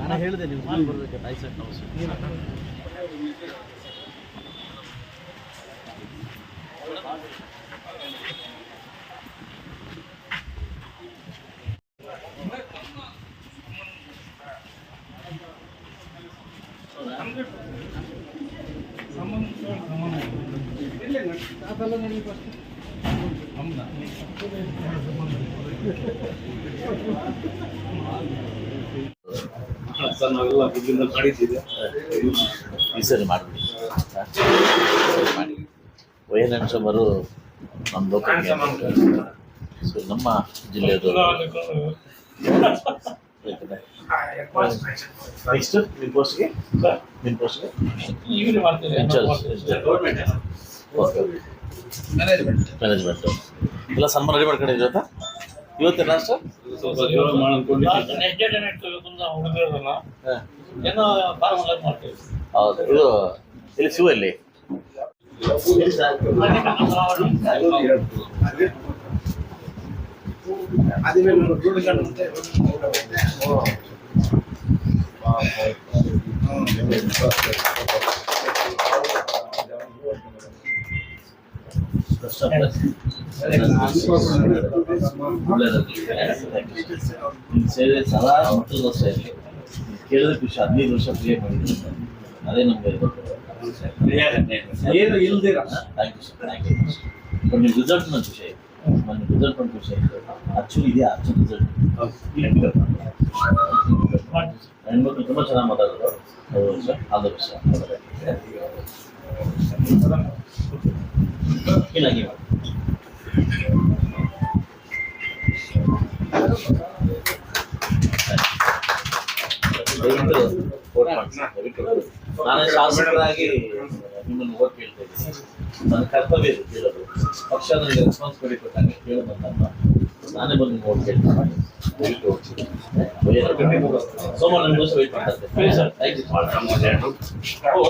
ನಾನು ಹೇಳಿದೆ ನೀವು ಸ್ಕೂಲ್ ಬರಬೇಕು ಐ ಸೆಟ್ ಹೌಸ್ ಸರ್ ನಾವೆಲ್ಲ ಮೊದಲಿಂದ ಮಾಡಿದ್ದೀವಿ ಈ ಸರಿ ಮಾಡಿಬಿಡಿ. ಮಾಡಿ. ವೈಎನ್ಎನ್ಸಮರು ನಮ್ಮ ಸೊ ನಮ್ಮ ಜಿಲ್ಲೆಯದು ನೆಕ್ಸ್ಟ್ ನಿಮ್ಮ ಪೋಸ್ಟ್ಗೆ ನಿಮ್ಮ ಪೋಸ್ಟ್ಗೆ ಓಕೆ ಮ್ಯಾನೇಜ್ಮೆಂಟು ಎಲ್ಲ ಸನ್ಮಾನ ರೆಡಿ ಮಾಡ್ಕೊಂಡಿದ್ದೀವಿ ಇವತ್ತ ಇವತ್ತೇ ಲಾಸ್ಟ್ ಹೌದು ಜೋರ ಮಾಡಿ ಅನ್ಕೊಂಡಿದ್ದೀವಿ ನೆಕ್ಸ್ಟ್ ಡೇಟ್ ಏನಾಯ್ತು ಇವತ್ತು ಹುಡುಗರನ್ನ ಹಾಂ. ಏನೋ ಫಾರ್ಮಲ್ ಮಾಡ್ತೀವಿ. ಹೌದು ಇದು ಇಲ್ಲಿ ಶಿವ ಇಲ್ಲಿ ನಿಮ್ಮ ಸೇವೆ ಸದಾ ಕೇಳಿದ ಖುಷಿ ಹದಿನೈದು ವರ್ಷ ಅದೇ ನಮಗೆ ಏನು thank you sir you but ಖುಷಿ ಆಯಿತು ನನ್ನ ಒಂದು ಖುಷಿ ಆಯಿತು ಆ್ಯಕ್ಚುಲಿ ಇದೆಯಾ ಆ್ಯಕ್ಚುಲಿ ಹೆಣ್ಮಕ್ಳು ತುಂಬ ಚೆನ್ನಾಗಿ ಮಾತಾಡೋದು ಹೌದು ಸರ್ ದ ಇಲ್ಲ ನೀವು. ದಯವಿಟ್ಟು. ನಾನೇ ಶಾಸಕರಾಗಿ ನಿಮ್ಮನ್ನು ಓಟ್ ಕೇಳ್ತಾ ಇದ್ದೀನಿ. ನನ್ನ ಕರ್ತವ್ಯ ಇದು ಕೇಳೋದು. ಪಕ್ಷ ನನಗೆ ರೆಸ್ಪಾನ್ಸಿಬಿಲಿಟಿ ಕೊಟ್ಟಂಗೆ ನಾನೇ ಬಂದು ಓಟ್ ಕೇಳ್ತಾ ದಯವಿಟ್ಟು vote ಮಾಡಿ. ಸೋಮವಾರ ನನ್ನ ವೆಯ್ಟ್ ಮಾಡ್ತಾ ಇದ್ದೆ ಥ್ಯಾಂಕ್ ಯು